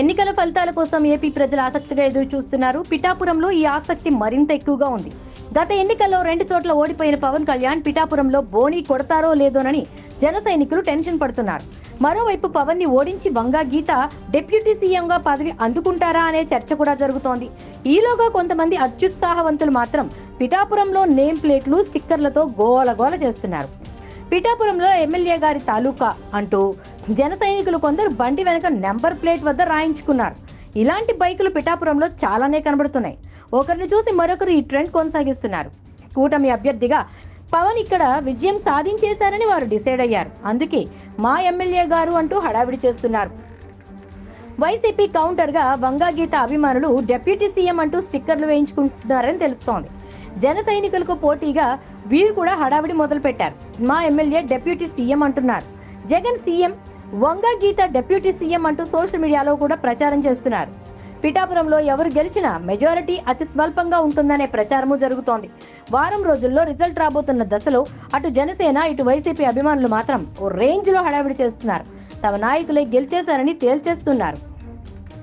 ఎన్నికల ఫలితాల కోసం ఏపీ ప్రజలు ఆసక్తిగా ఎదురు చూస్తున్నారు. పిఠాపురంలో ఈ ఆసక్తి మరింత ఎక్కువగా ఉంది. గత ఎన్నికల్లో రెండు చోట్ల ఓడిపోయిన పవన్ కళ్యాణ్ పిఠాపురంలో బోణి కొడతారో లేదోనని జన సైనికులు టెన్షన్ పడుతున్నారు. మరోవైపు పవన్ని ఓడించి వంగా గీత డిప్యూటీ సీఎంగా పదవి అందుకుంటారా అనే చర్చ కూడా జరుగుతోంది. ఈలోగా కొంతమంది అత్యుత్సాహవంతులు మాత్రం పిఠాపురంలో నేమ్ ప్లేట్లు స్టిక్కర్లతో గోలగోల చేస్తున్నారు. పిఠాపురంలో ఎమ్మెల్యే గారి తాలూకా అంటూ జన సైనికులు కొందరు బండి వెనక నెంబర్ ప్లేట్ వద్ద రాయించుకున్నారు. ఇలాంటి బైకులు పిఠాపురంలో చాలానే కనబడుతున్నాయి. ఒకరిని చూసి మరొకరు ఈ ట్రెండ్ కొనసాగిస్తున్నారు. కూటమి అభ్యర్థిగా పవన్ ఇక్కడ విజయం సాధించేశారని వారు డిసైడ్ అయ్యారు. అందుకే మా ఎమ్మెల్యే గారు అంటూ హడావిడి చేస్తున్నారు. వైసీపీ కౌంటర్గా వంగాగీత అభిమానులు డిప్యూటీ సీఎం అంటూ స్టిక్కర్లు వేయించుకుంటున్నారని తెలుస్తోంది. జన సైనికులకు పోటీగా వీరు కూడా హడావిడి మొదలుపెట్టారు. మా ఎమ్మెల్యే డెప్యూటీ సీఎం అంటున్నారు. Jagan CM Vanga Geetha deputy CM అంటూ సోషల్ మీడియాలో కూడా ప్రచారం చేస్తున్నారు. పిఠాపురంలో ఎవరు గెలిచినా మెజారిటీ అతి స్వల్పంగా ఉంటుందనే ప్రచారము జరుగుతోంది. వారం రోజుల్లో రిజల్ట్ రాబోతున్న దశలో అటు జనసేన ఇటు వైసీపీ అభిమానులు మాత్రం ఓ రేంజ్లో హడావిడి చేస్తున్నారు. తమ నాయకులే గెలిచేశారని తేల్చేస్తున్నారు.